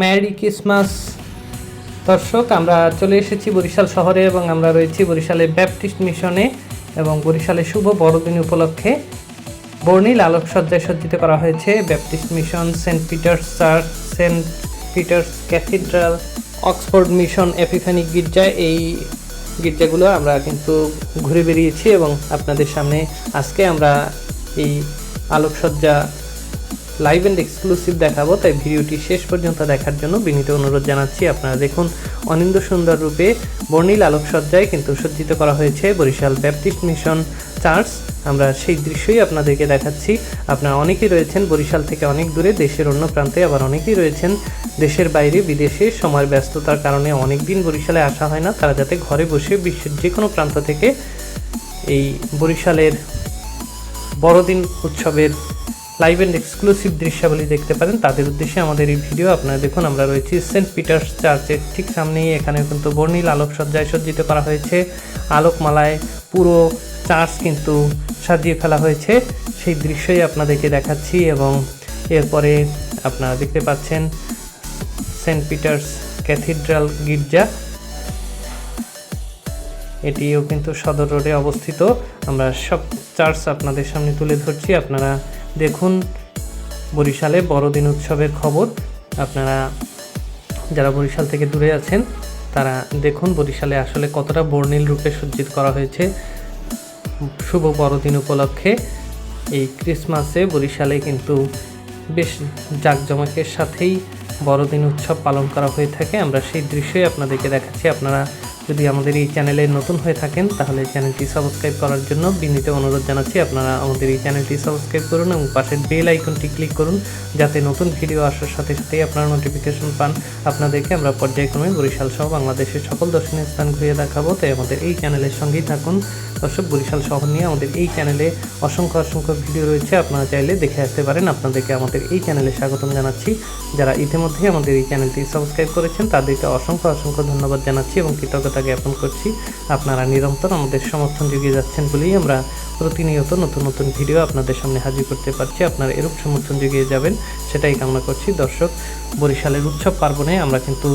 Merry Christmas দর্শক, আমরা চলে এসেছি বরিশাল শহরে এবং আমরা রয়েছি বরিশালে ব্যাপটিস্ট মিশনে এবং বরিশালে শুভ বড়দিন উপলক্ষে বর্ণিল আলোকসজ্জায় সজ্জিত করা হয়েছে Baptist mission Saint Peter's church Saint Peter's cathedral Oxford mission এপিফ্যানিক গির্জা, এই গির্জাগুলো আমরা কিন্তু ঘুরে বেরিয়েছি এবং আপনাদের সামনে আজকে আমরা এই আলোকসজ্জা লাইভ অ্যান্ড এক্সক্লুসিভ দেখাবো, তাই ভিডিওটি শেষ পর্যন্ত দেখার জন্য বিনীত অনুরোধ জানাচ্ছি। আপনারা দেখুন অনিন্দ সুন্দর রূপে বর্ণিল আলোকসজ্জায় কিন্তু সজ্জিত করা হয়েছে বরিশাল ব্যাপটিস্ট মিশন চার্চ। আমরা সেই দৃশ্যই আপনাদেরকে দেখাচ্ছি। আপনারা অনেকেই রয়েছেন বরিশাল থেকে অনেক দূরে, দেশের অন্য প্রান্তে আবার অনেকেই রয়েছেন দেশের বাইরে, বিদেশে। সময়ের ব্যস্ততার কারণে অনেক দিন বরিশালে আসা হয় না। তারা যাতে ঘরে বসে বিশ্বের যে কোনো প্রান্ত থেকে এই বরিশালের বড়দিন উৎসবের লাইভ অ্যান্ড এক্সক্লুসিভ দৃশ্যাবলী দেখতে পারেন। তাদের উদ্দেশ্যে আমাদের এই ভিডিও আপনারা দেখুন, আমরা রয়েছি সেন্ট পিটার্স চার্চের ঠিক সামনেই। এখানে কিন্তু বর্ণিল আলোকসজ্জায় সজ্জিত করা হয়েছে। আলোকমালায় পুরো চার্চ কিন্তু সাজিয়ে ফেলা হয়েছে। সেই দৃশ্যই আপনাদেরকে দেখাচ্ছি এবং এরপরে আপনারা দেখতে পাচ্ছেন সেন্ট পিটার্স ক্যাথিড্রাল গির্জা। এটিও কিন্তু সদর রোডে অবস্থিত। আমরা সব চার্চ আপনাদের সামনে তুলে ধরছি। আপনারা দেখুন বরিশালে বড়দিন উৎসবের খবর। আপনারা যারা বরিশাল থেকে দূরে আছেন, তারা দেখুন বরিশালে আসলে কতটা বর্ণিল রূপে সজ্জিত করা হয়েছে। শুভ বড়দিন উপলক্ষে এই ক্রিসমাসে বরিশালে কিন্তু বেশ জাঁকজমকের সাথেই বড়দিন উৎসব পালন করা হয়ে থাকে। আমরা সেই দৃশ্যই আপনাদেরকে দেখাচ্ছি। আপনারা যদি আমাদের এই চ্যানেলে নতুন হয়ে থাকেন, তাহলে চ্যানেলটি সাবস্ক্রাইব করার জন্য বিনীত অনুরোধ জানাচ্ছি। আপনারা আমাদের এই চ্যানেলটি সাবস্ক্রাইব করুন এবং পাশের বেল আইকনটি ক্লিক করুন, যাতে নতুন ভিডিও আসার সাথে সাথেই আপনারা নোটিফিকেশন পান। আপনাদেরকে আমরা পর্যায়ক্রমে বরিশাল সহ বাংলাদেশের সকল দর্শনীয় স্থান ঘুরিয়ে দেখাবো। তাই আমাদের এই চ্যানেলের সঙ্গেই থাকুন। দর্শক, বরিশাল শহর নিয়ে আমাদের এই চ্যানেলে অসংখ্য অসংখ্য ভিডিও রয়েছে। আপনারা চাইলে দেখে আসতে পারেন। আপনাদেরকে আমাদের এই চ্যানেলে স্বাগতম জানাচ্ছি। যারা ইতিমধ্যেই আমাদের এই চ্যানেলটি সাবস্ক্রাইব করেছেন, তাদেরকে অসংখ্য অসংখ্য ধন্যবাদ জানাচ্ছি এবং কৃতজ্ঞতা জ্ঞাপন করছি। আপনারা নিরন্তর আমাদের সমর্থন যুগিয়ে যাচ্ছেন বলেই আমরা প্রতিনিয়ত নতুন নতুন ভিডিও আপনাদের সামনে হাজির করতে পারছি। আপনারা এরূপ সমর্থন যুগিয়ে যাবেন, সেটাই কামনা করছি। দর্শক, বরিশালের উৎসব পার্বণে আমরা কিন্তু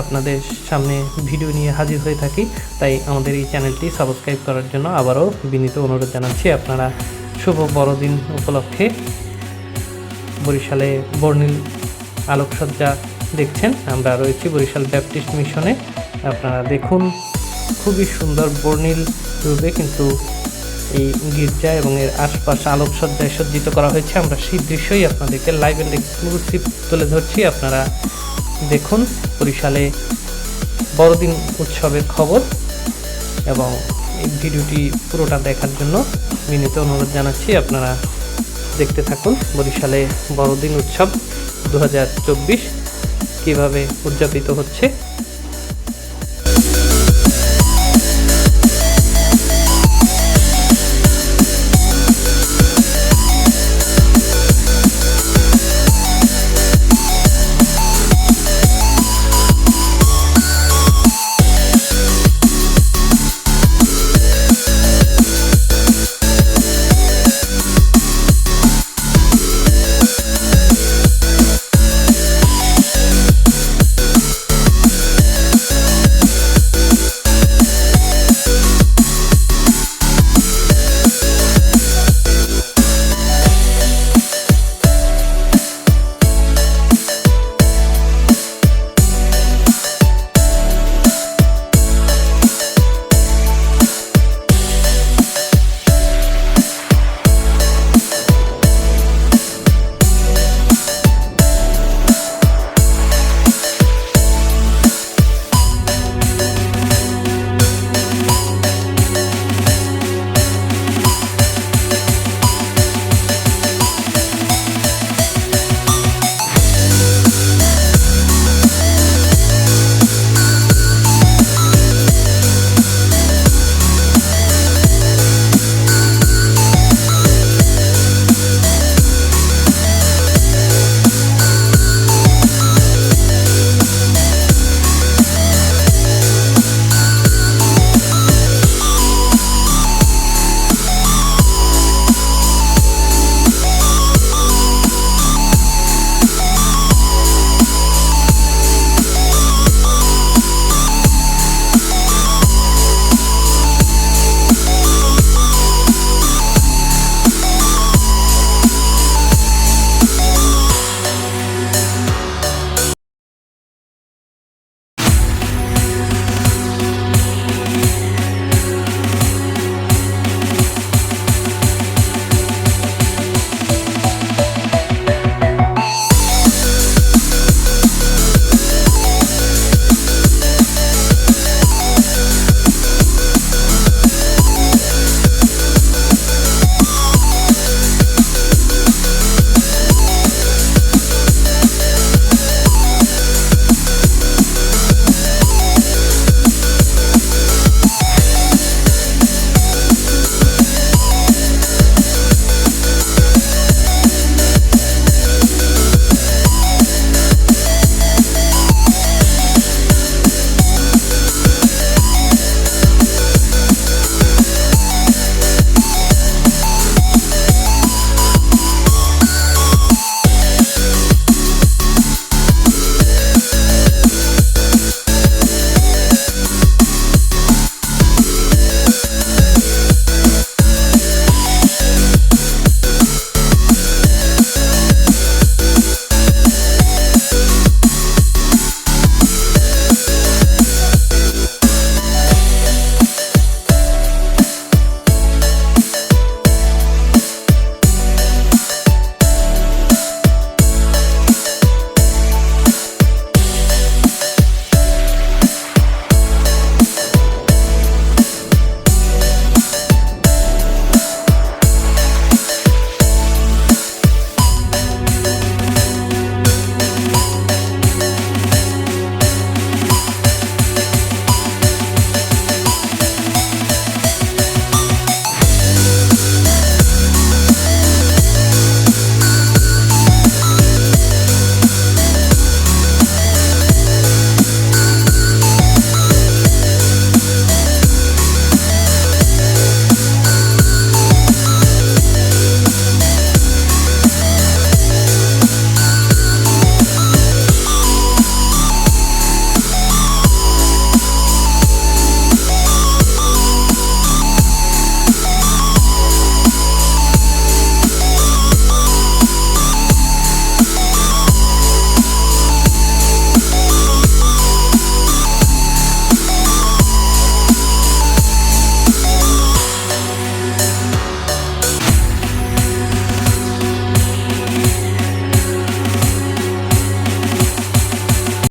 আপনাদের সামনে ভিডিও নিয়ে হাজির হয়ে থাকি। তাই আমাদের এই চ্যানেলটি সাবস্ক্রাইব করার জন্য আবারও বিনীত অনুরোধ জানাচ্ছি। আপনারা শুভ বড়দিন উপলক্ষে বরিশালে বর্ণিল আলোকসজ্জা দেখছেন। আমরা রয়েছি বরিশাল ব্যাপটিস্ট মিশনে। আপনারা দেখুন, খুবই সুন্দর বর্ণিল রূপে কিন্তু এই গির্জা এবং এর আশপাশ আলোকসজ্জায় সজ্জিত করা হয়েছে। আমরা সেই দৃশ্যই আপনাদেরকে লাইভ অ্যান্ড এক্সক্লুসিভ তুলে ধরছি। আপনারা দেখুন, বরিশালে বড়দিন উৎসবের খবর এবং এই ভিডিওটি পুরোটা দেখার জন্য বিনীত অনুরোধ জানাচ্ছি। আপনারা দেখতে থাকুন বরিশালে বড়দিন উৎসব দু হাজার চব্বিশ কীভাবে উদযাপিত হচ্ছে।